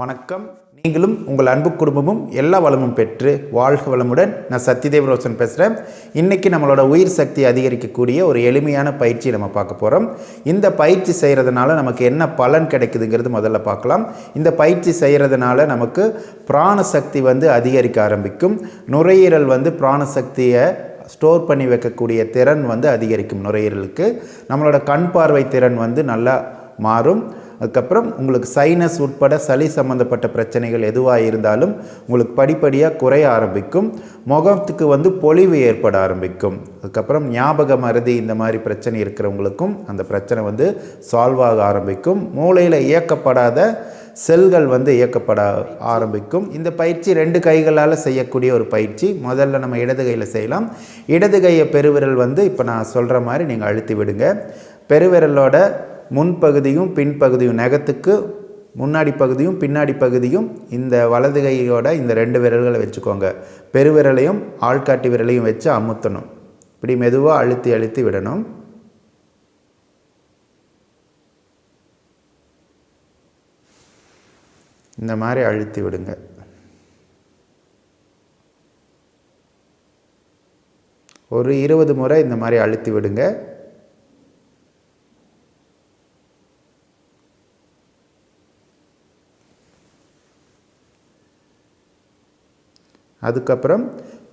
வணக்கம். நீங்களும் உங்கள் அன்பு குடும்பமும் எல்லா வளமும் பெற்று வாழ்க வளமுடன். நான் சத்யதேவ ரோசன் பேசுகிறேன் இன்றைக்கி நம்மளோட உயிர் சக்தி அதிகரிக்கக்கூடிய ஒரு எளிமையான பயிற்சி நம்ம பார்க்க போகிறோம் இந்த பயிற்சி செய்கிறதுனால நமக்கு என்ன பலன் கிடைக்குதுங்கிறது முதல்ல பார்க்கலாம். இந்த பயிற்சி செய்கிறதுனால நமக்கு பிராணசக்தி வந்து அதிகரிக்க ஆரம்பிக்கும். நுரையீரல் வந்து பிராணசக்தியை ஸ்டோர் பண்ணி வைக்கக்கூடிய திறன் வந்து அதிகரிக்கும் நுரையீரலுக்கு. நம்மளோட கண் பார்வை திறன் வந்து நல்லா மாறும். அதுக்கப்புறம் உங்களுக்கு சைனஸ் உட்பட சளி சம்மந்தப்பட்ட பிரச்சனைகள் எதுவாக இருந்தாலும் உங்களுக்கு படிப்படியாக குறைய ஆரம்பிக்கும். முகத்துக்கு வந்து பொலிவு ஏற்பட ஆரம்பிக்கும். அதுக்கப்புறம் ஞாபக மருதி இந்த மாதிரி பிரச்சனை இருக்கிறவங்களுக்கும் அந்த பிரச்சனை வந்து சால்வ் ஆக ஆரம்பிக்கும். மூளையில் இயக்கப்படாத செல்கள் வந்து இயக்கப்பட ஆரம்பிக்கும். இந்த பயிற்சி ரெண்டு கைகளால் செய்யக்கூடிய ஒரு பயிற்சி. முதல்ல நம்ம இடது கையில் செய்யலாம். இடது கையை பெருவிரல் வந்து இப்போ நான் சொல்கிற மாதிரி நீங்கள் அழுத்தி விடுங்க. பெருவிரலோட முன்பகுதியும் பின்பகுதியும் நகத்துக்கு முன்னாடி பகுதியும் பின்னாடி பகுதியும் இந்த வலது கையோட இந்த ரெண்டு விரல்களை வச்சுக்கோங்க. பெருவிரலையும் ஆள்காட்டி விரலையும் வச்சு அமுத்தணும். இப்படி மெதுவாக அழுத்தி அழுத்தி விடணும். இந்த மாதிரி அழுத்தி விடுங்க. ஒரு இருபது முறை இந்த மாதிரி அழுத்தி விடுங்க. அதுக்கப்புறம்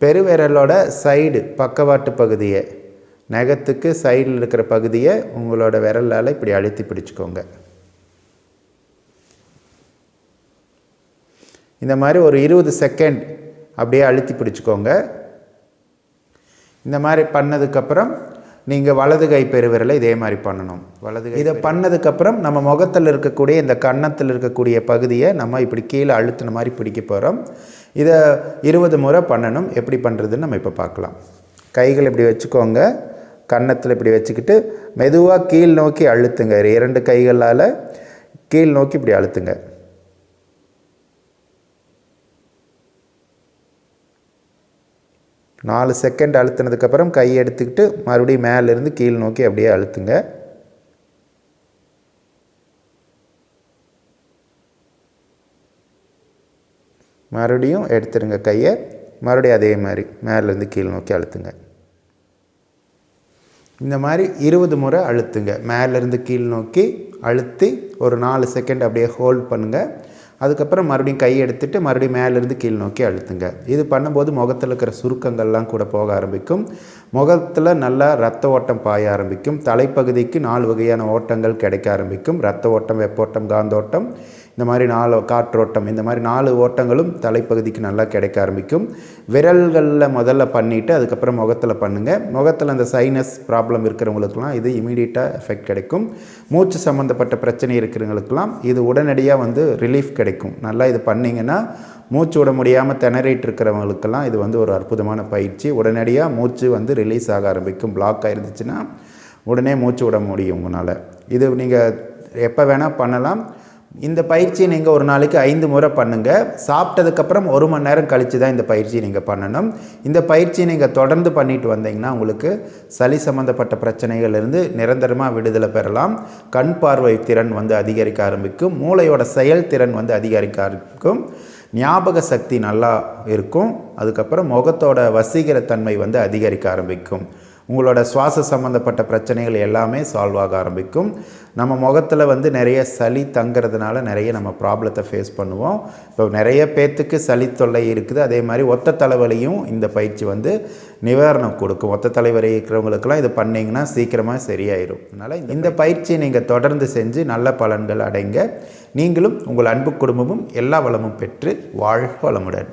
பெருவிரலோட சைடு பக்கவாட்டு பகுதியை நகத்துக்கு சைடில் இருக்கிற பகுதியை உங்களோட விரலால் இப்படி அழுத்தி பிடிச்சிக்கோங்க. இந்த மாதிரி ஒரு இருபது செகண்ட் அப்படியே அழுத்தி பிடிச்சிக்கோங்க. இந்த மாதிரி பண்ணதுக்கப்புறம் நீங்கள் வலது கை பெருவிரலை இதே மாதிரி பண்ணணும். வலது கை இதை பண்ணதுக்கப்புறம் நம்ம முகத்தில் இருக்கக்கூடிய இந்த கன்னத்தில் இருக்கக்கூடிய பகுதியை நம்ம இப்படி கீழே அழுத்தின மாதிரி பிடிக்க போகிறோம் இதை இருபது முறை பண்ணணும். எப்படி பண்ணுறதுன்னு நம்ம இப்போ பார்க்கலாம். கைகள் இப்படி வச்சுக்கோங்க. கன்னத்தில் இப்படி வச்சுக்கிட்டு மெதுவாக கீழ் நோக்கி அழுத்துங்க. இரண்டு கைகளால் கீழ் நோக்கி இப்படி அழுத்துங்க. நாலு செகண்ட் அழுத்தினதுக்கப்புறம் கை எடுத்துக்கிட்டு மறுபடியும் மேலேருந்து கீழ் நோக்கி அப்படியே அழுத்துங்க. மறுபடியும் எடுத்துருங்க கையை. மறுபடியும் அதே மாதிரி மேலேருந்து கீழ் நோக்கி அழுத்துங்க. இந்த மாதிரி இருபது முறை அழுத்துங்க. மேலேருந்து கீழ் நோக்கி அழுத்தி ஒரு நாலு செகண்ட் அப்படியே ஹோல்ட் பண்ணுங்கள் அதுக்கப்புறம் மறுபடியும் கை எடுத்துட்டு மறுபடியும் மேலேருந்து கீழ் நோக்கி அழுத்துங்க. இது பண்ணும்போது முகத்தில் இருக்கிற சுருக்கங்கள்லாம் கூட போக ஆரம்பிக்கும். முகத்தில் நல்லா ரத்த ஓட்டம் பாய ஆரம்பிக்கும். தலைப்பகுதிக்கு நாலு வகையான ஓட்டங்கள் கிடைக்க ஆரம்பிக்கும். ரத்த ஓட்டம் வெப்போட்டம் காந்தோட்டம். இந்த மாதிரி நாலு காற்றோட்டம் இந்த மாதிரி நாலு ஓட்டங்களும் தலைப்பகுதிக்கு நல்லா கிடைக்க ஆரம்பிக்கும். விரல்களில் முதல்ல பண்ணிவிட்டு அதுக்கப்புறம் முகத்தில் பண்ணுங்கள் முகத்தில் அந்த சைனஸ் ப்ராப்ளம் இருக்கிறவங்களுக்கெல்லாம் இது இமீடியட்டாக எஃபெக்ட் கிடைக்கும். மூச்சு சம்மந்தப்பட்ட பிரச்சனை இருக்கிறவங்களுக்கெல்லாம் இது உடனடியாக வந்து ரிலீஃப் கிடைக்கும். நல்லா இது பண்ணிங்கன்னா மூச்சு விட முடியாமல் திணறிட்டு இருக்கிறவங்களுக்கெல்லாம் இது வந்து ஒரு அற்புதமான பயிற்சி. உடனடியாக மூச்சு வந்து ரிலீஸ் ஆக ஆரம்பிக்கும். பிளாக் ஆயிருந்துச்சுன்னா உடனே மூச்சு விட முடியும் உங்களால். இது நீங்கள் எப்போ வேணால் பண்ணலாம். இந்த பயிற்சியை நீங்கள் ஒரு நாளைக்கு ஐந்து முறை பண்ணுங்கள் சாப்பிட்டதுக்கப்புறம் ஒரு மணி நேரம் கழித்து தான் இந்த பயிற்சியை நீங்கள் பண்ணணும். இந்த பயிற்சியை நீங்கள் தொடர்ந்து பண்ணிட்டு வந்தீங்கன்னா உங்களுக்கு சளி சம்மந்தப்பட்ட பிரச்சனைகள்லேருந்து நிரந்தரமாக விடுதலை பெறலாம். கண் பார்வை திறன் வந்து அதிகரிக்க ஆரம்பிக்கும். மூளையோட செயல்திறன் வந்து அதிகரிக்க ஆரம்பிக்கும். ஞாபக சக்தி நல்லா இருக்கும். அதுக்கப்புறம் முகத்தோட வசீகரத்தன்மை வந்து அதிகரிக்க ஆரம்பிக்கும். உங்களோட சுவாச சம்மந்தப்பட்ட பிரச்சனைகள் எல்லாமே சால்வ் ஆக ஆரம்பிக்கும். நம்ம முகத்தில் வந்து நிறைய சளி தங்கிறதுனால நிறைய நம்ம ப்ராப்ளத்தை ஃபேஸ் பண்ணுவோம். இப்போ நிறைய பேர்த்துக்கு சளி தொல்லை இருக்குது. அதே மாதிரி ஒத்த தலைவலியும் இந்த பயிற்சி வந்து நிவாரணம் கொடுக்கும். ஒத்த தலைவலி இருக்கிறவங்களுக்கெல்லாம் இது பண்ணிங்கன்னா சீக்கிரமாக சரியாயிடும் அதனால் இந்த பயிற்சியை நீங்கள் தொடர்ந்து செஞ்சு நல்ல பலன்கள் அடைங்க. நீங்களும் உங்கள் அன்பு குடும்பமும் எல்லா வளமும் பெற்று வாழ்க வளமுடன்.